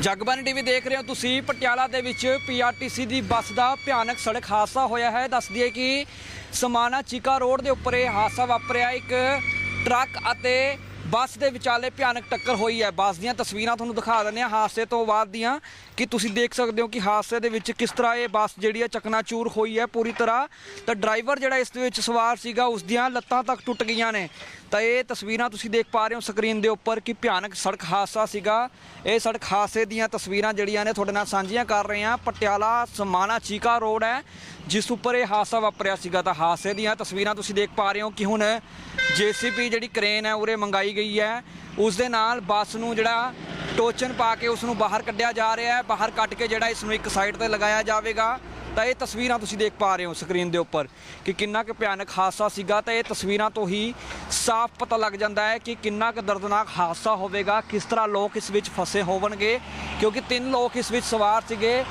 Jagbani TV ਦੇਖ ਰਹੇ ਹੋ ਤੁਸੀਂ, ਪਟਿਆਲਾ ਦੇ ਵਿੱਚ ਪੀਆਰਟੀਸੀ ਦੀ ਬੱਸ ਦਾ ਭਿਆਨਕ ਸੜਕ ਹਾਦਸਾ ਹੋਇਆ ਹੈ। ਦੱਸ ਦਈਏ ਕਿ ਸਮਾਣਾ ਚੀਕਾ ਰੋਡ ਦੇ ਉੱਪਰ ਇਹ ਹਾਦਸਾ ਵਾਪਰਿਆ। ਇੱਕ ਟਰੱਕ ਅਤੇ ਬੱਸ ਦੇ ਵਿਚਾਲੇ ਭਿਆਨਕ ਟੱਕਰ ਹੋਈ ਹੈ। ਬੱਸ ਦੀਆਂ ਤਸਵੀਰਾਂ ਤੁਹਾਨੂੰ ਦਿਖਾ ਦਿੰਦੇ ਹਾਂ ਹਾਦਸੇ ਤੋਂ ਬਾਅਦ ਦੀਆਂ। ਕਿ ਤੁਸੀਂ ਦੇਖ ਸਕਦੇ ਹੋ ਕਿ ਹਾਦਸੇ ਦੇ ਵਿੱਚ ਕਿਸ ਤਰ੍ਹਾਂ ਇਹ ਬੱਸ ਜਿਹੜੀ ਹੈ ਚਕਨਾਚੂਰ ਹੋਈ ਹੈ ਪੂਰੀ ਤਰ੍ਹਾਂ। ਤਾਂ ਡਰਾਈਵਰ ਜਿਹੜਾ ਇਸ ਦੇ ਵਿੱਚ ਸਵਾਰ ਸੀਗਾ, ਉਸ ਦੀਆਂ ਲੱਤਾਂ ਤੱਕ ਟੁੱਟ ਗਈਆਂ ਨੇ। ਤਾਂ ਇਹ ਤਸਵੀਰਾਂ ਤੁਸੀਂ ਦੇਖ ਪਾ ਰਹੇ ਹੋ ਸਕਰੀਨ ਦੇ ਉੱਪਰ ਕਿ ਭਿਆਨਕ ਸੜਕ ਹਾਦਸਾ ਸੀਗਾ। ਇਹ ਸੜਕ ਹਾਦਸੇ ਦੀਆਂ ਤਸਵੀਰਾਂ ਜਿਹੜੀਆਂ ਨੇ ਤੁਹਾਡੇ ਨਾਲ ਸਾਂਝੀਆਂ ਕਰ ਰਹੇ ਹਾਂ। ਪਟਿਆਲਾ ਸਮਾਣਾ ਚੀਕਾ ਰੋਡ ਹੈ, ਜਿਸ ਉੱਪਰ ਇਹ ਹਾਦਸਾ ਵਾਪਰਿਆ ਸੀਗਾ। ਤਾਂ ਹਾਦਸੇ ਦੀਆਂ ਤਸਵੀਰਾਂ ਤੁਸੀਂ ਦੇਖ ਪਾ ਰਹੇ ਹੋ ਕਿ ਹੁਣ ਜੀਸੀਪੀ ਜਿਹੜੀ ਕ੍ਰੇਨ ਹੈ, ਉਰੇ ਮੰਗਾਈ ਗਈ ਹੈ। ਉਸ ਦੇ ਨਾਲ ਬੱਸ ਨੂੰ ਜਿਹੜਾ ਟੋਚਨ ਪਾ ਕੇ ਉਸ ਨੂੰ ਬਾਹਰ ਕੱਢਿਆ ਜਾ ਰਿਹਾ ਹੈ। ਬਾਹਰ ਕੱਢ ਕੇ ਜਿਹੜਾ ਇਸ ਨੂੰ ਇੱਕ ਸਾਈਡ ਤੇ ਲਗਾਇਆ ਜਾਵੇਗਾ। ਤਾਂ ਇਹ ਤਸਵੀਰਾਂ ਤੁਸੀਂ ਦੇਖ ਪਾ ਰਹੇ ਹੋ ਸਕਰੀਨ ਦੇ ਉੱਪਰ ਕਿ ਕਿੰਨਾ ਕੁ ਭਿਆਨਕ ਹਾਦਸਾ ਸੀਗਾ ਤਾਂ ਇਹ ਤਸਵੀਰਾਂ ਤੋਂ ਹੀ ਸਾਫ਼ ਪਤਾ ਲੱਗ ਜਾਂਦਾ ਹੈ ਕਿ ਕਿੰਨਾ ਕੁ ਦਰਦਨਾਕ ਹਾਦਸਾ ਹੋਵੇਗਾ, ਕਿਸ ਤਰ੍ਹਾਂ ਲੋਕ ਇਸ ਵਿੱਚ ਫਸੇ ਹੋਵਣਗੇ, ਕਿਉਂਕਿ ਤਿੰਨ ਲੋਕ ਇਸ ਵਿੱਚ ਸਵਾਰ ਸੀਗੇ,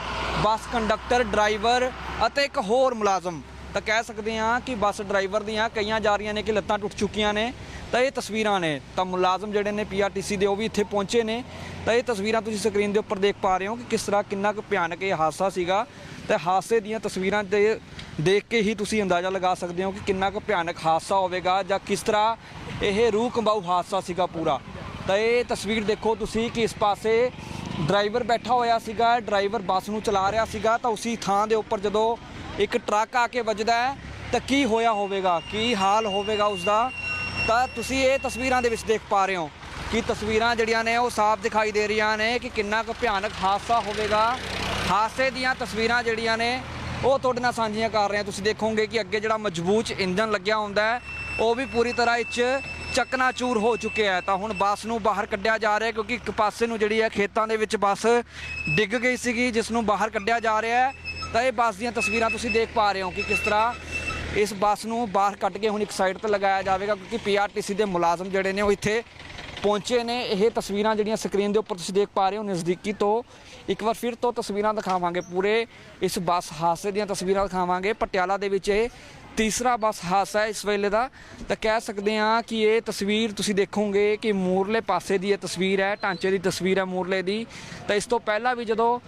ਬੱਸ ਕੰਡਕਟਰ, ਡਰਾਈਵਰ ਅਤੇ ਇੱਕ ਹੋਰ ਮੁਲਾਜ਼ਮ। ਤਾਂ ਕਹਿ ਸਕਦੇ ਹਾਂ ਕਿ ਬੱਸ ਡਰਾਈਵਰ ਦੀਆਂ ਕਈਆਂ ਜਾ ਰਹੀਆਂ ਨੇ ਕਿ ਲੱਤਾਂ ਟੁੱਟ ਚੁੱਕੀਆਂ ਨੇ, ਤਾਂ ਇਹ ਤਸਵੀਰਾਂ ਨੇ। ਤਾਂ ਮੁਲਾਜ਼ਮ ਜਿਹੜੇ ਨੇ ਪੀਆਰਟੀਸੀ ਦੇ ਉਹ ਵੀ ਇੱਥੇ ਪਹੁੰਚੇ ਨੇ। ਤਾਂ ਇਹ ਤਸਵੀਰਾਂ ਤੁਸੀਂ ਸਕਰੀਨ ਦੇ ਉੱਪਰ ਦੇਖ ਪਾ ਰਹੇ ਹੋ ਕਿ ਕਿਸ ਤਰ੍ਹਾਂ ਕਿੰਨਾ ਕੁ ਭਿਆਨਕ ਇਹ ਹਾਦਸਾ ਸੀਗਾ। ਤੇ ਹਾਦਸੇ ਦੀਆਂ ਤਸਵੀਰਾਂ ਦੇ ਦੇਖ ਕੇ ਹੀ ਤੁਸੀਂ ਅੰਦਾਜ਼ਾ ਲਗਾ ਸਕਦੇ ਹੋ ਕਿ ਕਿੰਨਾ ਕੁ ਭਿਆਨਕ ਹਾਦਸਾ ਹੋਵੇਗਾ ਜਾਂ ਕਿਸ ਤਰ੍ਹਾਂ ਇਹ ਰੂਹ ਕੰਬਾਊ ਹਾਦਸਾ ਸੀਗਾ ਪੂਰਾ। ਤਾਂ ਇਹ ਤਸਵੀਰ ਦੇਖੋ ਤੁਸੀਂ ਕਿ ਇਸ ਪਾਸੇ ਡਰਾਈਵਰ ਬੈਠਾ ਹੋਇਆ ਸੀਗਾ, ਡਰਾਈਵਰ ਬੱਸ ਨੂੰ ਚਲਾ ਰਿਹਾ ਸੀਗਾ, ਤਾਂ ਉਸੇ ਥਾਂ ਦੇ ਉੱਪਰ ਜਦੋਂ ਇੱਕ ਟਰੱਕ ਆ ਕੇ ਵੱਜਦਾ ਹੈ, ਤਾਂ ਕੀ ਹੋਇਆ ਹੋਵੇਗਾ, ਕੀ ਹਾਲ ਹੋਵੇਗਾ ਉਸ ਦਾ ਤਾਂ ਤੁਸੀਂ ਇਹ ਤਸਵੀਰਾਂ ਦੇ ਵਿੱਚ ਦੇਖ ਪਾ ਰਹੇ ਹੋ ਕਿ ਤਸਵੀਰਾਂ ਜਿਹੜੀਆਂ ਨੇ ਉਹ ਸਾਫ਼ ਦਿਖਾਈ ਦੇ ਰਹੀਆਂ ਨੇ ਕਿ ਕਿੰਨਾ ਕੁ ਭਿਆਨਕ ਹਾਦਸਾ ਹੋਵੇਗਾ ਹਾਦਸੇ ਦੀਆਂ ਤਸਵੀਰਾਂ ਜਿਹੜੀਆਂ ਨੇ, ਉਹ ਤੁਹਾਡੇ ਨਾਲ ਸਾਂਝੀਆਂ ਕਰ ਰਹੇ। ਹਾਂ ਤੁਸੀਂ ਦੇਖੋਗੇ ਕਿ ਅੱਗੇ ਜਿਹੜਾ ਮਜ਼ਬੂਤ ਇੰਜਨ ਲੱਗਿਆ ਹੁੰਦਾ ਹੈ, ਉਹ ਵੀ ਪੂਰੀ ਤਰ੍ਹਾਂ ਇੱਚ ਚਕਨਾਚੂਰ ਹੋ ਚੁੱਕਿਆ ਹੈ। ਤਾਂ ਹੁਣ ਬੱਸ ਨੂੰ ਬਾਹਰ ਕੱਢਿਆ ਜਾ ਰਿਹਾ ਕਿਉਂਕਿ ਇੱਕ ਪਾਸੇ ਨੂੰ ਜਿਹੜੀ ਹੈ ਖੇਤਾਂ ਦੇ ਵਿੱਚ ਬੱਸ ਡਿੱਗ ਗਈ ਸੀਗੀ, ਜਿਸ ਨੂੰ ਬਾਹਰ ਕੱਢਿਆ ਜਾ ਰਿਹਾ ਹੈ। ਤਾਂ ਇਹ ਬੱਸ ਦੀਆਂ ਤਸਵੀਰਾਂ ਤੁਸੀਂ ਦੇਖ ਪਾ ਰਹੇ ਹੋ ਕਿ ਕਿਸ ਤਰ੍ਹਾਂ ਇਸ ਬੱਸ ਨੂੰ ਬਾਹਰ ਕੱਢ ਕੇ ਹੁਣ ਇੱਕ ਸਾਈਡ ਤੇ ਲਗਾਇਆ ਜਾਵੇਗਾ, ਕਿਉਂਕਿ ਪੀਆਰਟੀਸੀ ਦੇ ਮੁਲਾਜ਼ਮ ਜਿਹੜੇ ਨੇ, ਉਹ ਇੱਥੇ ਪਹੁੰਚੇ ਨੇ। ਇਹ ਤਸਵੀਰਾਂ ਜਿਹੜੀਆਂ ਸਕਰੀਨ ਦੇ ਉੱਪਰ ਤੁਸੀਂ ਦੇਖ ਪਾ ਰਹੇ ਹੋ ਨਜ਼ਦੀਕੀ ਤੋਂ। ਇੱਕ ਵਾਰ ਫਿਰ ਤੋਂ ਤਸਵੀਰਾਂ ਦਿਖਾਵਾਂਗੇ ਪੂਰੇ। ਇਸ ਬੱਸ ਹਾਦਸੇ ਦੀਆਂ ਤਸਵੀਰਾਂ ਦਿਖਾਵਾਂਗੇ। ਪਟਿਆਲਾ ਦੇ ਵਿੱਚ ਇਹ ਤੀਸਰਾ ਬੱਸ ਹਾਦਸਾ ਇਸ ਵੇਲੇ ਦਾ। ਤਾਂ ਕਹਿ ਸਕਦੇ ਹਾਂ ਕਿ ਇਹ ਤਸਵੀਰ ਤੁਸੀਂ ਦੇਖੋਗੇ ਕਿ ਮੂਰਲੇ ਪਾਸੇ ਦੀ ਇਹ ਤਸਵੀਰ ਹੈ, ਢਾਂਚੇ ਦੀ ਤਸਵੀਰ ਹੈ ਮੂਰਲੇ ਦੀ। ਤਾਂ ਇਸ ਤੋਂ ਪਹਿਲਾਂ ਵੀ ਜਦੋਂ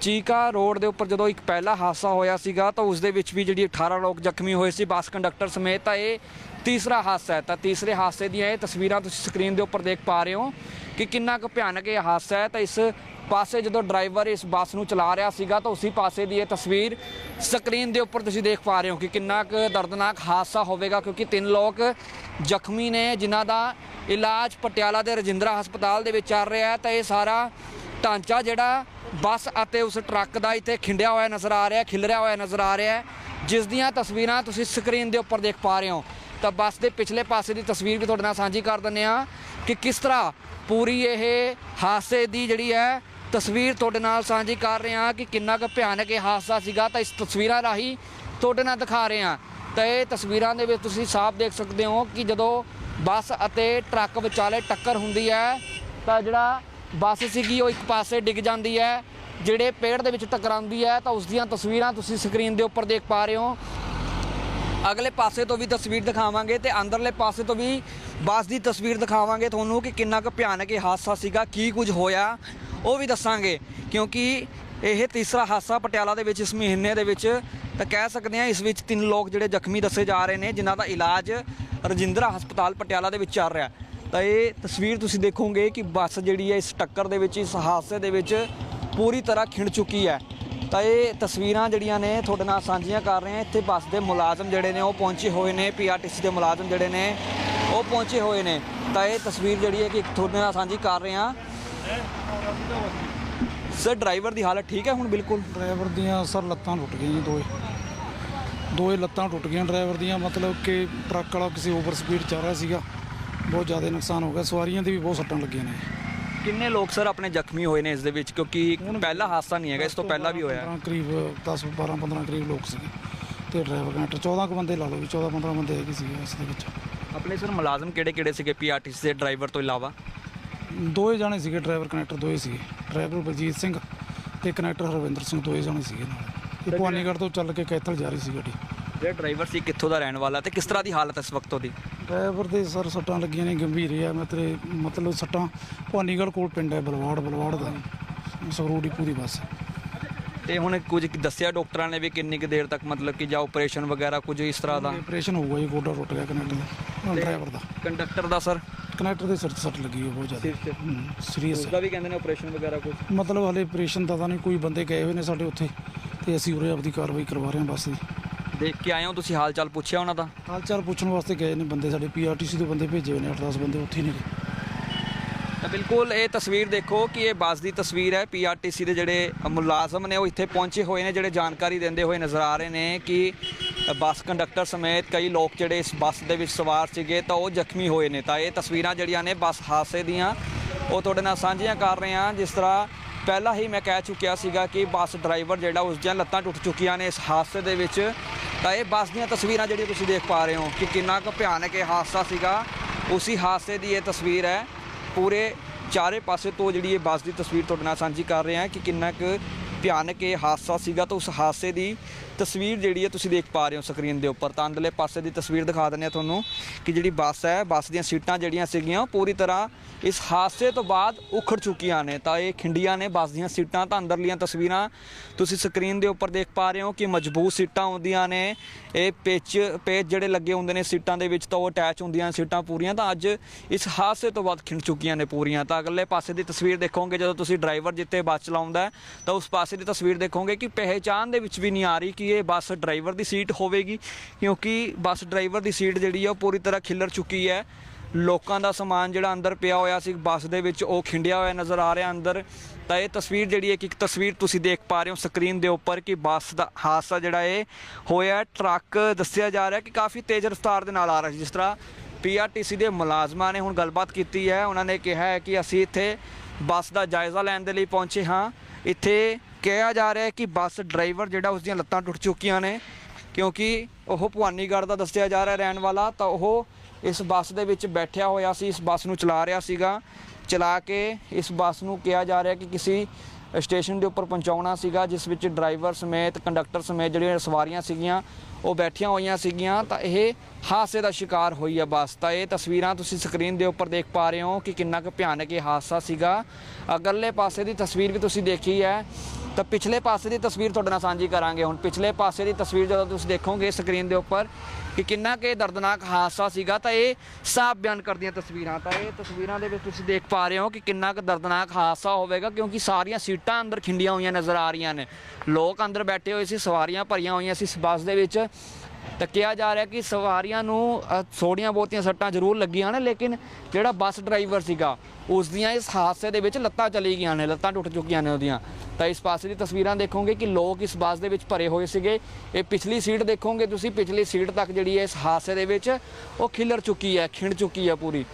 ਚੀਕਾ ਰੋਡ ਦੇ ਉੱਪਰ ਜਦੋਂ ਇੱਕ ਪਹਿਲਾ ਹਾਦਸਾ ਹੋਇਆ ਸੀਗਾ, ਤਾਂ ਉਸ ਦੇ ਵਿੱਚ ਵੀ ਜਿਹੜੀ 18 ਲੋਕ ਜ਼ਖਮੀ ਹੋਏ ਸੀ ਬੱਸ ਕੰਡਕਟਰ ਸਮੇਤ। ਤਾਂ ਇਹ ਤੀਸਰਾ ਹਾਦਸਾ ਹੈ। ਤਾਂ ਤੀਸਰੇ ਹਾਦਸੇ ਦੀਆਂ ਇਹ ਤਸਵੀਰਾਂ ਤੁਸੀਂ ਸਕਰੀਨ ਦੇ ਉੱਪਰ ਦੇਖ ਪਾ ਰਹੇ ਹੋ ਕਿ ਕਿੰਨਾ ਕੁ ਭਿਆਨਕ ਇਹ ਹਾਦਸਾ ਹੈ। ਤਾਂ ਇਸ ਪਾਸੇ ਜਦੋਂ ਡਰਾਈਵਰ ਇਸ ਬੱਸ ਨੂੰ ਚਲਾ ਰਿਹਾ ਸੀਗਾ ਤਾਂ ਉਸੇ ਪਾਸੇ ਦੀ ਇਹ ਤਸਵੀਰ ਸਕਰੀਨ ਦੇ ਉੱਪਰ ਤੁਸੀਂ ਦੇਖ ਪਾ ਰਹੇ ਹੋ ਕਿ ਕਿੰਨਾ ਕੁ ਦਰਦਨਾਕ ਹਾਦਸਾ ਹੋਵੇਗਾ ਕਿਉਂਕਿ ਤਿੰਨ ਲੋਕ ਜ਼ਖਮੀ ਨੇ ਜਿਨ੍ਹਾਂ ਦਾ ਇਲਾਜ ਪਟਿਆਲਾ ਦੇ ਰਜਿੰਦਰਾ ਹਸਪਤਾਲ ਦੇ ਵਿੱਚ ਚੱਲ ਰਿਹਾ ਹੈ। ਤਾਂ ਇਹ ਸਾਰਾ ਢਾਂਚਾ ਜਿਹੜਾ ਬੱਸ ਅਤੇ ਉਸ ਟਰੱਕ ਦਾ ਇੱਥੇ ਖਿੰਡਿਆ ਹੋਇਆ ਨਜ਼ਰ ਆ ਰਿਹਾ, ਖਿਲਰਿਆ ਹੋਇਆ ਨਜ਼ਰ ਆ ਰਿਹਾ ਜਿਸ ਦੀਆਂ ਤਸਵੀਰਾਂ ਤੁਸੀਂ ਸਕਰੀਨ ਦੇ ਉੱਪਰ ਦੇਖ ਪਾ ਰਹੇ ਹੋ। ਤਾਂ ਬੱਸ ਦੇ ਪਿਛਲੇ ਪਾਸੇ ਦੀ ਤਸਵੀਰ ਵੀ ਤੁਹਾਡੇ ਨਾਲ ਸਾਂਝੀ ਕਰ ਦਿੰਦੇ ਆ ਕਿ ਕਿਸ ਤਰ੍ਹਾਂ ਪੂਰੀ ਇਹ ਹਾਦਸੇ ਦੀ ਜਿਹੜੀ ਹੈ ਤਸਵੀਰ ਤੁਹਾਡੇ ਨਾਲ ਸਾਂਝੀ ਕਰ ਰਹੇ ਹਾਂ ਕਿ ਕਿੰਨਾ ਕੁ ਭਿਆਨਕ ਇਹ ਹਾਦਸਾ ਸੀਗਾ। ਤਾਂ ਇਸ ਤਸਵੀਰਾਂ ਰਾਹੀਂ ਤੁਹਾਡੇ ਨਾਲ ਦਿਖਾ ਰਹੇ ਹਾਂ। ਤਾਂ ਇਹ ਤਸਵੀਰਾਂ ਦੇ ਵਿੱਚ ਤੁਸੀਂ ਸਾਫ਼ ਦੇਖ ਸਕਦੇ ਹੋ ਕਿ ਜਦੋਂ ਬੱਸ ਅਤੇ ਟਰੱਕ ਵਿਚਾਲੇ ਟੱਕਰ ਹੁੰਦੀ ਹੈ, ਤਾਂ ਜਿਹੜਾ ਬੱਸ ਸੀਗੀ ਉਹ ਇੱਕ ਪਾਸੇ ਡਿੱਗ ਜਾਂਦੀ ਹੈ। ਜਿਹੜੇ ਪੇੜ ਦੇ ਵਿੱਚ ਟਕਰਾਉਂਦੀ ਹੈ, ਤਾਂ ਉਸ ਦੀਆਂ ਤਸਵੀਰਾਂ ਤੁਸੀਂ ਸਕਰੀਨ ਦੇ ਉੱਪਰ ਦੇਖ ਪਾ ਰਹੇ ਹੋ। ਅਗਲੇ ਪਾਸੇ ਤੋਂ ਵੀ ਤਸਵੀਰ ਦਿਖਾਵਾਂਗੇ ਤੇ ਅੰਦਰਲੇ ਪਾਸੇ ਤੋਂ ਵੀ ਬੱਸ ਦੀ ਤਸਵੀਰ ਦਿਖਾਵਾਂਗੇ। ਤੁਹਾਨੂੰ ਕਿ ਕਿੰਨਾ ਕੁ ਭਿਆਨਕ ਇਹ ਹਾਦਸਾ ਸੀਗਾ, ਕੀ ਕੁਝ ਹੋਇਆ, ਉਹ ਵੀ ਦੱਸਾਂਗੇ। ਕਿਉਂਕਿ ਇਹ ਤੀਸਰਾ ਹਾਦਸਾ ਪਟਿਆਲਾ ਦੇ ਵਿੱਚ ਇਸ ਮਹੀਨੇ ਦੇ ਵਿੱਚ, ਤਾਂ ਕਹਿ ਸਕਦੇ ਹਾਂ ਇਸ ਵਿੱਚ ਤਿੰਨ ਲੋਕ ਜਿਹੜੇ ਜ਼ਖਮੀ ਦੱਸੇ ਜਾ ਰਹੇ ਨੇ, ਜਿਨ੍ਹਾਂ ਦਾ ਇਲਾਜ ਰਜਿੰਦਰਾ ਹਸਪਤਾਲ ਪਟਿਆਲਾ ਦੇ ਵਿੱਚ ਚੱਲ ਰਿਹਾ। ਤਾਂ ਇਹ ਤਸਵੀਰ ਤੁਸੀਂ ਦੇਖੋਗੇ ਕਿ ਬੱਸ ਜਿਹੜੀ ਹੈ, ਇਸ ਟੱਕਰ ਦੇ ਵਿੱਚ, ਇਸ ਹਾਦਸੇ ਦੇ ਵਿੱਚ ਪੂਰੀ ਤਰ੍ਹਾਂ ਖਿੰਡ ਚੁੱਕੀ ਹੈ। ਤਾਂ ਇਹ ਤਸਵੀਰਾਂ ਜਿਹੜੀਆਂ ਨੇ ਤੁਹਾਡੇ ਨਾਲ ਸਾਂਝੀਆਂ ਕਰ ਰਹੇ ਹਾਂ। ਇੱਥੇ ਬੱਸ ਦੇ ਮੁਲਾਜ਼ਮ ਜਿਹੜੇ ਨੇ, ਉਹ ਪਹੁੰਚੇ ਹੋਏ ਨੇ, ਪੀਆਰਟੀਸੀ ਦੇ ਮੁਲਾਜ਼ਮ ਜਿਹੜੇ ਨੇ, ਉਹ ਪਹੁੰਚੇ ਹੋਏ ਨੇ। ਤਾਂ ਇਹ ਤਸਵੀਰ ਜਿਹੜੀ ਹੈ ਕਿ ਤੁਹਾਡੇ ਨਾਲ ਸਾਂਝੀ ਕਰ ਰਹੇ ਹਾਂ। ਸਰ ਡਰਾਈਵਰ ਦੀ ਹਾਲਤ ਠੀਕ ਹੈ ਹੁਣ ਬਿਲਕੁਲ? ਡਰਾਈਵਰ ਦੀਆਂ ਸਰ ਲੱਤਾਂ ਟੁੱਟ ਗਈਆਂ ਜੀ ਦੋਏ। ਦੋਏ ਲੱਤਾਂ ਟੁੱਟ ਗਈਆਂ ਡਰਾਈਵਰ ਦੀਆਂ, ਮਤਲਬ ਕਿ ਟਰੱਕ ਵਾਲਾ ਕਿਸੇ ਓਵਰ ਸਪੀਡ ਚੱਲ ਰਿਹਾ ਸੀਗਾ। ਬਹੁਤ ਜ਼ਿਆਦਾ ਨੁਕਸਾਨ ਹੋ ਗਿਆ। ਸਵਾਰੀਆਂ ਦੇ ਵੀ ਬਹੁਤ ਸੱਟਾਂ ਲੱਗੀਆਂ ਨੇ। ਕਿੰਨੇ ਲੋਕ ਸਰ ਆਪਣੇ ਜ਼ਖਮੀ ਹੋਏ ਨੇ ਇਸ ਦੇ ਵਿੱਚ? ਕਿਉਂਕਿ ਪਹਿਲਾ ਹਾਦਸਾ ਨਹੀਂ ਹੈਗਾ ਇਸ ਤੋਂ ਪਹਿਲਾਂ ਵੀ ਹੋਇਆ। ਹੈ। 15 ਕਰੀਬ 10 12 15 ਕਰੀਬ ਲੋਕ ਸੀਗੇ ਤੇ ਡਰਾਈਵਰ ਕਨੈਕਟਰ 14 ਕੁ ਬੰਦੇ ਲਾ ਲਓ ਵੀ 14 15 ਬੰਦੇ ਹੈਗੇ ਸੀਗੇ ਇਸ ਦੇ ਵਿੱਚ। ਆਪਣੇ ਸਰ ਮੁਲਾਜ਼ਮ ਕਿਹੜੇ ਕਿਹੜੇ ਸੀਗੇ ਪੀਆਰਟੀਸੀ ਦੇ ਡਰਾਈਵਰ ਤੋਂ ਇਲਾਵਾ? ਦੋਏ ਜਾਣੇ ਸੀਗੇ ਡਰਾਈਵਰ ਕਨੈਕਟਰ ਦੋਏ ਸੀਗੇ। ਡਰਾਈਵਰ ਬਲਜੀਤ ਸਿੰਘ ਤੇ ਕਨੈਕਟਰ ਹਰਵਿੰਦਰ ਸਿੰਘ ਦੋਏ ਜਾਣੇ ਸੀਗੇ ਨਾਲ। ਇਹ ਭਵਾਨੀਗੜ੍ਹ ਤੋਂ ਚੱਲ ਕੇ ਕੈਥਲ ਜਾ ਰਹੀ ਸੀ ਗੱਡੀ। ਜਿਹੜਾ ਡਰਾਈਵਰ ਸੀ ਕਿੱਥੋਂ ਦਾ ਰਹਿਣ ਵਾਲਾ ਤੇ ਕਿਸ ਤਰ੍ਹਾਂ ਦੀ ਹਾਲਤ ਹੈ ਇਸ ਵਕਤ ਉਹਦੀ? ਡਰਾਈਵਰ ਦੇ ਸਰ ਸੱਟਾਂ ਲੱਗੀਆਂ ਨੇ ਗੰਭੀਰ ਆ। ਮਤਲਬ ਮਤਲਬ ਸੱਟਾਂ ਭਵਾਨੀਗੜ੍ਹ ਕੋਲ ਪਿੰਡ ਹੈ ਬਲਵਾੜ ਬਲਵਾੜ ਦਾ। ਸੰਗਰੂਰ ਡਿਪੂ ਦੀ ਬੱਸ। ਤੇ ਹੁਣ ਕੁਝ ਦੱਸਿਆ ਡਾਕਟਰਾਂ ਨੇ ਵੀ ਕਿੰਨੀ ਕੁ ਦੇਰ ਤੱਕ ਮਤਲਬ ਕਿ ਜਾਂ ਆਪਰੇਸ਼ਨ ਵਗੈਰਾ ਕੁਝ ਇਸ ਤਰ੍ਹਾਂ ਦਾ? ਆਪਰੇਸ਼ਨ ਹੋਊਗਾ ਜੀ ਗੋਡਾ ਟੁੱਟ ਗਿਆ ਕਨੈਕਟਰ ਦਾ ਡਰਾਈਵਰ ਦਾ। ਕੰਡਕਟਰ ਦਾ ਸਰ? ਕਨੈਕਟਰ ਦੇ ਸਿਰ 'ਚ ਸੱਟ ਲੱਗੀ ਹੈ ਬਹੁਤ ਜ਼ਿਆਦਾ। ਸੀਰੀਅਸ ਉਸਦਾ ਵੀ ਕਹਿੰਦੇ ਨੇ ਆਪਰੇਸ਼ਨ ਵਗੈਰਾ ਕੁਝ? ਮਤਲਬ ਹਲੇ ਆਪਰੇਸ਼ਨ ਦਾ ਤਾਂ ਨਹੀਂ ਕੋਈ ਬੰਦੇ ਗਏ ਹੋਏ ਨੇ ਸਾਡੇ ਉੱਥੇ। ਤੇ ਅਸੀਂ ਉਰੇ ਆਪਦੀ ਕਾਰਵਾਈ ਕਰਵਾ ਰਹੇ ਹਾਂ ਬੱਸ ਦੀ। ਦੇਖ ਕੇ ਆਏ ਹੋ ਤੁਸੀਂ ਹਾਲ ਚਾਲ ਪੁੱਛਿਆ ਉਹਨਾਂ ਦਾ? ਹਾਲ ਚਾਲ ਪੁੱਛਣ ਵਾਸਤੇ ਗਏ ਨੇ ਬੰਦੇ ਸਾਡੇ ਪੀਆਰਟੀਸੀ ਤੋਂ ਬੰਦੇ ਭੇਜੇ ਹੋਏ ਨੇ 8-10 ਬੰਦੇ ਉੱਥੇ ਨੇ। ਤਾਂ ਬਿਲਕੁਲ ਇਹ ਤਸਵੀਰ ਦੇਖੋ ਕਿ ਇਹ ਬੱਸ ਦੀ ਤਸਵੀਰ ਹੈ ਪੀਆਰਟੀਸੀ ਦੇ ਜਿਹੜੇ ਮੁਲਾਜ਼ਮ ਨੇ ਉਹ ਇੱਥੇ ਪਹੁੰਚੇ ਹੋਏ ਨੇ ਜਿਹੜੇ ਜਾਣਕਾਰੀ ਦਿੰਦੇ ਹੋਏ ਨਜ਼ਰ ਆ ਰਹੇ ਨੇ ਕਿ ਬੱਸ ਕੰਡਕਟਰ ਸਮੇਤ ਕਈ ਲੋਕ ਜਿਹੜੇ ਇਸ ਬੱਸ ਦੇ ਵਿੱਚ ਸਵਾਰ ਸੀਗੇ ਤਾਂ ਉਹ ਜ਼ਖਮੀ ਹੋਏ ਨੇ। ਤਾਂ ਇਹ ਤਸਵੀਰਾਂ ਜਿਹੜੀਆਂ ਨੇ ਬੱਸ ਹਾਦਸੇ ਦੀਆਂ ਉਹ ਤੁਹਾਡੇ ਨਾਲ ਸਾਂਝੀਆਂ ਕਰ ਰਹੇ ਹਾਂ ਜਿਸ ਤਰ੍ਹਾਂ ਪਹਿਲਾਂ ਹੀ ਮੈਂ ਕਹਿ ਚੁੱਕਿਆ ਸੀਗਾ ਕਿ ਬੱਸ ਡਰਾਈਵਰ ਜਿਹੜਾ ਉਸ ਦੀਆਂ ਲੱਤਾਂ ਟੁੱਟ ਚੁੱਕੀਆਂ ਨੇ ਇਸ ਹਾਦਸੇ ਦੇ ਵਿੱਚ। ਤਾਂ ਇਹ ਬੱਸ ਦੀਆਂ ਤਸਵੀਰਾਂ ਜਿਹੜੀਆਂ ਤੁਸੀਂ ਦੇਖ ਪਾ ਰਹੇ ਹੋ ਕਿ ਕਿੰਨਾ ਕੁ ਭਿਆਨਕ ਇਹ ਹਾਦਸਾ ਸੀਗਾ। ਉਸੇ ਹਾਦਸੇ ਦੀ ਇਹ ਤਸਵੀਰ ਹੈ। ਪੂਰੇ ਚਾਰੇ ਪਾਸੇ ਤੋਂ ਜਿਹੜੀ ਇਹ ਬੱਸ ਦੀ ਤਸਵੀਰ ਤੁਹਾਡੇ ਨਾਲ ਸਾਂਝੀ ਕਰ ਰਹੇ ਹਾਂ ਕਿ ਕਿੰਨਾ ਕੁ ਭਿਆਨਕ ਇਹ ਹਾਦਸਾ ਸੀਗਾ ਤਾਂ ਉਸ ਹਾਦਸੇ ਦੀ ਤਸਵੀਰ ਜਿਹੜੀ ਹੈ ਤੁਸੀਂ ਦੇਖ ਪਾ ਰਹੇ ਹੋ ਸਕਰੀਨ ਦੇ ਉੱਪਰ। ਤਾਂ ਅੰਦਰਲੇ ਪਾਸੇ ਦੀ ਤਸਵੀਰ ਦਿਖਾ ਦਿੰਦੇ ਆ ਤੁਹਾਨੂੰ ਕਿ ਜਿਹੜੀ ਬੱਸ ਹੈ, ਬੱਸ ਦੀਆਂ ਸੀਟਾਂ ਜਿਹੜੀਆਂ ਸੀਗੀਆਂ ਉਹ ਪੂਰੀ ਤਰ੍ਹਾਂ ਇਸ ਹਾਦਸੇ ਤੋਂ ਬਾਅਦ ਉਖੜ ਚੁੱਕੀਆਂ ਨੇ। ਤਾਂ ਇਹ ਖਿੰਡੀਆਂ ਨੇ ਬੱਸ ਦੀਆਂ ਸੀਟਾਂ ਤਾਂ ਅੰਦਰਲੀਆਂ ਤਸਵੀਰਾਂ ਤੁਸੀਂ ਸਕਰੀਨ ਦੇ ਉੱਪਰ ਦੇਖ ਪਾ ਰਹੇ ਹੋ ਕਿ ਮਜ਼ਬੂਤ ਸੀਟਾਂ ਹੁੰਦੀਆਂ ਨੇ। ਇਹ ਪੇਚ ਪੇਚ ਜਿਹੜੇ ਲੱਗੇ ਹੁੰਦੇ ਨੇ ਸੀਟਾਂ ਦੇ ਵਿੱਚ ਤਾਂ ਉਹ ਅਟੈਚ ਹੁੰਦੀਆਂ ਨੇ ਸੀਟਾਂ ਪੂਰੀਆਂ। ਤਾਂ ਅੱਜ ਇਸ ਹਾਦਸੇ ਤੋਂ ਬਾਅਦ ਖਿੰਡ ਚੁੱਕੀਆਂ ਨੇ ਪੂਰੀਆਂ। ਤਾਂ ਅਗਲੇ ਪਾਸੇ ਦੀ ਤਸਵੀਰ ਦੇਖੋਗੇ ਜਦੋਂ ਤੁਸੀਂ ਡਰਾਈਵਰ ਜਿੱਤੇ ਬੱਸ ਚਲਾਉਂਦਾ ਤਾਂ ਉਸ ਪਾਸੇ ਦੀ ਤਸਵੀਰ ਦੇਖੋਗੇ ਕਿ ਪਹਿਚਾਨ ਦੇ ਵਿੱਚ ਵੀ ਨਹੀਂ ਆ ਰਹੀ ਕਿ ਇਹ ਬੱਸ ਡਰਾਈਵਰ ਦੀ ਸੀਟ ਹੋਵੇਗੀ, ਕਿਉਂਕਿ ਬੱਸ ਡਰਾਈਵਰ ਦੀ ਸੀਟ ਜਿਹੜੀ ਹੈ ਉਹ ਪੂਰੀ ਤਰ੍ਹਾਂ ਖਿੱਲਰ ਚੁੱਕੀ ਹੈ। ਲੋਕਾਂ ਦਾ ਸਮਾਨ ਜਿਹੜਾ ਅੰਦਰ ਪਿਆ ਹੋਇਆ ਸੀ, ਬੱਸ ਦੇ ਵਿੱਚ ਉਹ ਖਿੰਡਿਆ ਹੋਇਆ ਨਜ਼ਰ ਆ ਰਿਹਾ ਅੰਦਰ। ਤਾਂ ਇਹ ਤਸਵੀਰ ਜਿਹੜੀ ਹੈ ਕਿ ਇੱਕ ਤਸਵੀਰ ਤੁਸੀਂ ਦੇਖ ਪਾ ਰਹੇ ਹੋ ਸਕਰੀਨ ਦੇ ਉੱਪਰ ਕਿ ਬੱਸ ਦਾ ਹਾਦਸਾ ਜਿਹੜਾ ਇਹ ਹੋਇਆ। ਟਰੱਕ ਦੱਸਿਆ ਜਾ ਰਿਹਾ ਕਿ ਕਾਫੀ ਤੇਜ਼ ਰਫ਼ਤਾਰ ਦੇ ਨਾਲ ਆ ਰਿਹਾ ਸੀ, ਜਿਸ ਤਰ੍ਹਾਂ ਪੀਆਰਟੀਸੀ ਦੇ ਮੁਲਾਜ਼ਮਾਂ ਨੇ ਹੁਣ ਗੱਲਬਾਤ ਕੀਤੀ ਹੈ। ਉਹਨਾਂ ਨੇ ਕਿਹਾ ਹੈ ਕਿ ਅਸੀਂ ਇੱਥੇ ਬੱਸ ਦਾ ਜਾਇਜ਼ਾ ਲੈਣ ਦੇ ਲਈ ਪਹੁੰਚੇ ਹਾਂ। ਇੱਥੇ ਕਿਹਾ ਜਾ ਰਿਹਾ ਹੈ ਕਿ ਬੱਸ ਡਰਾਈਵਰ ਜਿਹੜਾ ਉਸ ਦੀਆਂ ਲੱਤਾਂ ਟੁੱਟ ਚੁੱਕੀਆਂ ਨੇ, ਕਿਉਂਕਿ ਉਹ ਭਵਾਨੀਗੜ੍ਹ ਦਾ ਦੱਸਿਆ ਜਾ ਰਿਹਾ ਰਹਿਣ ਵਾਲਾ, ਤਾਂ ਉਹ ਇਸ ਬੱਸ ਦੇ ਵਿੱਚ ਬੈਠਿਆ ਹੋਇਆ ਸੀ, ਇਸ ਬੱਸ ਨੂੰ ਚਲਾ ਰਿਹਾ ਸੀਗਾ। ਚਲਾ ਕੇ ਇਸ ਬੱਸ ਨੂੰ ਕਿਹਾ ਜਾ ਰਿਹਾ ਕਿ ਕਿਸੇ ਸਟੇਸ਼ਨ ਦੇ ਉੱਪਰ ਪਹੁੰਚਾਉਣਾ ਸੀਗਾ, ਜਿਸ ਵਿੱਚ ਡਰਾਈਵਰ ਸਮੇਤ, ਕੰਡਕਟਰ ਸਮੇਤ ਜਿਹੜੀਆਂ ਸਵਾਰੀਆਂ ਸੀਗੀਆਂ, ਉਹ ਬੈਠੀਆਂ ਹੋਈਆਂ ਸੀਗੀਆਂ। ਤਾਂ ਇਹ ਹਾਦਸੇ ਦਾ ਸ਼ਿਕਾਰ ਹੋਈ ਹੈ ਬੱਸ। ਤਾਂ ਇਹ ਤਸਵੀਰਾਂ ਤੁਸੀਂ ਸਕਰੀਨ ਦੇ ਉੱਪਰ ਦੇਖ ਪਾ ਰਹੇ ਹੋ ਕਿ ਕਿੰਨਾ ਕੁ ਭਿਆਨਕ ਇਹ ਹਾਦਸਾ ਸੀਗਾ। ਅਗਰਲੇ ਪਾਸੇ ਦੀ ਤਸਵੀਰ ਵੀ ਤੁਸੀਂ ਦੇਖੀ ਹੈ ਤਾਂ ਪਿਛਲੇ ਪਾਸੇ ਦੀ ਤਸਵੀਰ ਤੁਹਾਡੇ ਨਾਲ ਸਾਂਝੀ ਕਰਾਂਗੇ ਹੁਣ। ਪਿਛਲੇ ਪਾਸੇ ਦੀ ਤਸਵੀਰ ਜਦੋਂ ਤੁਸੀਂ ਦੇਖੋਗੇ ਸਕਰੀਨ ਦੇ ਉੱਪਰ ਕਿ ਕਿੰਨਾ ਕਿ ਦਰਦਨਾਕ ਹਾਦਸਾ ਸੀਗਾ, ਤਾਂ ਇਹ ਸਾਫ਼ ਬਿਆਨ ਕਰਦੀਆਂ ਤਸਵੀਰਾਂ। ਤਾਂ ਇਹ ਤਸਵੀਰਾਂ ਦੇ ਵਿੱਚ ਤੁਸੀਂ ਦੇਖ ਪਾ ਰਹੇ ਹੋ ਕਿ ਕਿੰਨਾ ਕੁ ਦਰਦਨਾਕ ਹਾਦਸਾ ਹੋਵੇਗਾ, ਕਿਉਂਕਿ ਸਾਰੀਆਂ ਸੀਟਾਂ ਅੰਦਰ ਖਿੰਡੀਆਂ ਹੋਈਆਂ ਨਜ਼ਰ ਆ ਰਹੀਆਂ ਨੇ। ਲੋਕ ਅੰਦਰ ਬੈਠੇ ਹੋਏ ਸੀ, ਸਵਾਰੀਆਂ ਭਰੀਆਂ ਹੋਈਆਂ ਸੀ। ਇਸ ਬੱਸ ਦੇ ਵਿੱਚ ਤਾਂ ਕਿਹਾ ਜਾ ਰਿਹਾ ਕਿ ਸਵਾਰੀਆਂ ਨੂੰ ਅ, ਬਹੁਤੀਆਂ ਸੱਟਾਂ ਜ਼ਰੂਰ ਲੱਗੀਆਂ ਨੇ ਲੇਕਿਨ ਜਿਹੜਾ ਬੱਸ ਡਰਾਈਵਰ ਸੀਗਾ ਉਸ ਦੀਆਂ ਇਸ ਹਾਦਸੇ ਦੇ ਵਿੱਚ ਲੱਤਾਂ ਚਲੀ ਗਈਆਂ ਨੇ ਲੱਤਾਂ ਟੁੱਟ ਚੁੱਕੀਆਂ ਨੇ ਉਹਦੀਆਂ। ਤਾਂ ਇਸ ਪਾਸੇ ਦੀ ਤਸਵੀਰਾਂ ਦੇਖੋਗੇ ਕਿ ਲੋਕ ਇਸ ਬੱਸ ਦੇ ਵਿੱਚ ਭਰੇ ਹੋਏ ਸੀਗੇ। ਇਹ ਪਿਛਲੀ ਸੀਟ ਦੇਖੋਗੇ ਤੁਸੀਂ ਪਿਛਲੀ ਸੀਟ ਤੱਕ ਜਿਹੜੀ ਹੈ ਇਸ ਹਾਦਸੇ ਦੇ ਵਿੱਚ ਉਹ ਖਿਲਰ ਚੁੱਕੀ ਹੈ ਖਿੰਡ ਚੁੱਕੀ ਹੈ ਪੂਰੀ।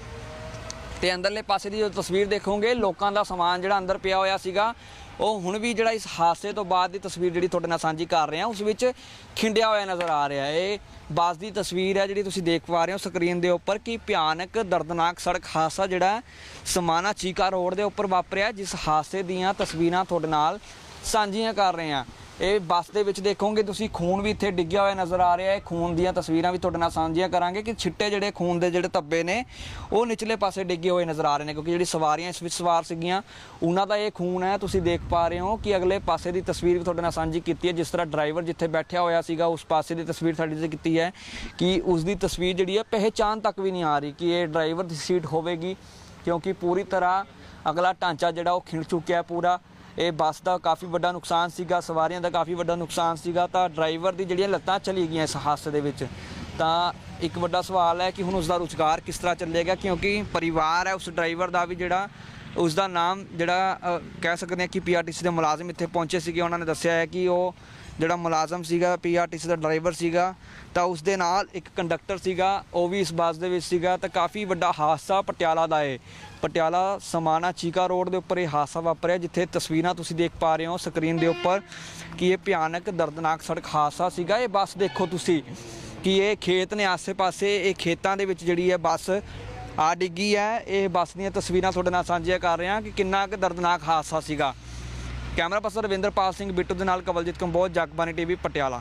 ਤੇ ਅੰਦਰਲੇ ਪਾਸੇ ਦੀ ਜੋ ਤਸਵੀਰ ਦੇਖੋਗੇ ਲੋਕਾਂ ਦਾ ਸਮਾਨ ਜਿਹੜਾ ਅੰਦਰ ਪਿਆ ਹੋਇਆ ਸੀਗਾ ਉਹ ਹੁਣ ਵੀ ਜਿਹੜਾ ਇਸ ਹਾਦਸੇ ਤੋਂ ਬਾਅਦ ਦੀ ਤਸਵੀਰ ਜਿਹੜੀ ਤੁਹਾਡੇ ਨਾਲ ਸਾਂਝੀ ਕਰ ਰਹੇ ਹਾਂ ਉਸ ਵਿੱਚ ਖਿੰਡਿਆ ਹੋਇਆ ਨਜ਼ਰ ਆ ਰਿਹਾ ਹੈ। ਇਹ ਬੱਸ ਦੀ ਤਸਵੀਰ ਹੈ ਜਿਹੜੀ ਤੁਸੀਂ ਦੇਖ ਪਾ ਰਹੇ ਹੋ ਸਕਰੀਨ ਦੇ ਉੱਪਰ ਕਿ ਭਿਆਨਕ, ਦਰਦਨਾਕ ਸੜਕ ਹਾਦਸਾ ਜਿਹੜਾ ਸਮਾਨਾ ਚੀਕਾ ਰੋਡ ਦੇ ਉੱਪਰ ਵਾਪਰਿਆ ਜਿਸ ਹਾਦਸੇ ਦੀਆਂ ਤਸਵੀਰਾਂ ਤੁਹਾਡੇ ਨਾਲ ਸਾਂਝੀਆਂ ਕਰ ਰਹੇ ਹਾਂ। ਇਹ ਬੱਸ ਦੇ ਵਿੱਚ ਦੇਖੋਗੇ ਤੁਸੀਂ, ਖੂਨ ਵੀ ਇੱਥੇ ਡਿੱਗਿਆ ਹੋਇਆ ਨਜ਼ਰ ਆ ਰਿਹਾ ਹੈ। ਖੂਨ ਦੀਆਂ ਤਸਵੀਰਾਂ ਵੀ ਤੁਹਾਡੇ ਨਾਲ ਸਾਂਝੀਆਂ ਕਰਾਂਗੇ ਕਿ ਛਿੱਟੇ ਜਿਹੜੇ ਖੂਨ ਦੇ ਜਿਹੜੇ ਧੱਬੇ ਨੇ, ਉਹ ਨਿਚਲੇ ਪਾਸੇ ਡਿੱਗੇ ਹੋਏ ਨਜ਼ਰ ਆ ਰਹੇ ਨੇ, ਕਿਉਂਕਿ ਜਿਹੜੀ ਸਵਾਰੀਆਂ ਇਸ ਵਿੱਚ ਸਵਾਰ ਸੀਗੀਆਂ, ਉਹਨਾਂ ਦਾ ਇਹ ਖੂਨ ਹੈ। ਤੁਸੀਂ ਦੇਖ ਪਾ ਰਹੇ ਹੋ ਕਿ ਅਗਲੇ ਪਾਸੇ ਦੀ ਤਸਵੀਰ ਵੀ ਤੁਹਾਡੇ ਨਾਲ ਸਾਂਝੀ ਕੀਤੀ ਹੈ। ਜਿਸ ਤਰ੍ਹਾਂ ਡਰਾਈਵਰ ਜਿੱਥੇ ਬੈਠਿਆ ਹੋਇਆ ਸੀਗਾ, ਉਸ ਪਾਸੇ ਦੀ ਤਸਵੀਰ ਸਾਡੀ ਤੇ ਕੀਤੀ ਹੈ ਕਿ ਉਸ ਦੀ ਤਸਵੀਰ ਜਿਹੜੀ ਹੈ ਪਹਿਚਾਨ ਤੱਕ ਵੀ ਨਹੀਂ ਆ ਰਹੀ ਕਿ ਇਹ ਡਰਾਈਵਰ ਦੀ ਸੀਟ ਹੋਵੇਗੀ, ਕਿਉਂਕਿ ਪੂਰੀ ਤਰ੍ਹਾਂ ਅਗਲਾ ਢਾਂਚਾ ਜਿਹੜਾ ਉਹ ਖਿੰਡ ਚੁੱਕਿਆ ਪੂਰਾ। ਇਹ ਬੱਸ ਦਾ ਕਾਫੀ ਵੱਡਾ ਨੁਕਸਾਨ ਸੀਗਾ, ਸਵਾਰੀਆਂ ਦਾ ਕਾਫੀ ਵੱਡਾ ਨੁਕਸਾਨ ਸੀਗਾ, ਤਾਂ ਡਰਾਈਵਰ ਦੀ ਜਿਹੜੀਆਂ ਲੱਤਾਂ ਚਲੀ ਗਈਆਂ ਇਸ ਹਾਦਸੇ ਦੇ ਵਿੱਚ, ਤਾਂ ਇੱਕ ਵੱਡਾ ਸਵਾਲ ਹੈ ਕਿ ਹੁਣ ਉਸ ਦਾ ਰੁਜ਼ਗਾਰ ਕਿਸ ਤਰ੍ਹਾਂ ਚੱਲੇਗਾ, ਕਿਉਂਕਿ ਪਰਿਵਾਰ ਹੈ ਉਸ ਡਰਾਈਵਰ ਦਾ ਵੀ ਜਿਹੜਾ ਉਸ ਦਾ ਨਾਮ ਜਿਹੜਾ ਕਹਿ ਸਕਦੇ ਹਾਂ ਕਿ ਪੀਆਰਟੀਸੀ ਦੇ ਮੁਲਾਜ਼ਮ ਇੱਥੇ ਪਹੁੰਚੇ ਸੀਗੇ, ਉਹਨਾਂ ਨੇ ਦੱਸਿਆ ਹੈ ਕਿ ਉਹ ਜਿਹੜਾ ਮੁਲਾਜ਼ਮ ਸੀਗਾ ਪੀਆਰਟੀਸੀ ਦਾ ਡਰਾਈਵਰ ਸੀਗਾ, ਤਾਂ ਉਸ ਦੇ ਨਾਲ ਇੱਕ ਕੰਡਕਟਰ ਸੀਗਾ, ਉਹ ਵੀ ਇਸ ਬੱਸ ਦੇ ਵਿੱਚ ਸੀਗਾ, ਤਾਂ ਕਾਫੀ ਵੱਡਾ ਹਾਦਸਾ ਪਟਿਆਲਾ ਦਾ ਏ। ਪਟਿਆਲਾ ਸਮਾਣਾ ਚੀਕਾ ਰੋਡ ਦੇ ਉੱਪਰ ਇਹ ਹਾਦਸਾ ਵਾਪਰਿਆ, ਜਿੱਥੇ ਤਸਵੀਰਾਂ ਤੁਸੀਂ ਦੇਖ ਪਾ ਰਹੇ ਹੋ ਸਕਰੀਨ ਦੇ ਉੱਪਰ, ਕਿ ਇਹ ਭਿਆਨਕ, ਦਰਦਨਾਕ ਸੜਕ ਹਾਦਸਾ ਸੀਗਾ। ਇਹ ਬੱਸ ਦੇਖੋ ਤੁਸੀਂ, ਕਿ ਇਹ ਖੇਤ ਨੇ ਆਸੇ-ਪਾਸੇ, ਇਹ ਖੇਤਾਂ ਦੇ ਵਿੱਚ ਜਿਹੜੀ ਹੈ ਬੱਸ ਆ ਡਿੱਗੀ ਹੈ। ਇਹ ਬੱਸ ਦੀਆਂ ਤਸਵੀਰਾਂ ਤੁਹਾਡੇ ਨਾਲ ਸਾਂਝੀਆਂ ਕਰ ਰਹੇ ਹਾਂ ਕਿ ਕਿੰਨਾ ਕੁ ਦਰਦਨਾਕ ਹਾਦਸਾ ਸੀਗਾ। ਕੈਮਰਾ ਪਰਸਨ ਰਵਿੰਦਰਪਾਲ ਸਿੰਘ ਬਿੱਟੂ ਦੇ ਨਾਲ ਕਵਲਜੀਤ ਕੰਬੋਜ ਜਗਬਾਨੀ ਟੀਵੀ ਪਟਿਆਲਾ।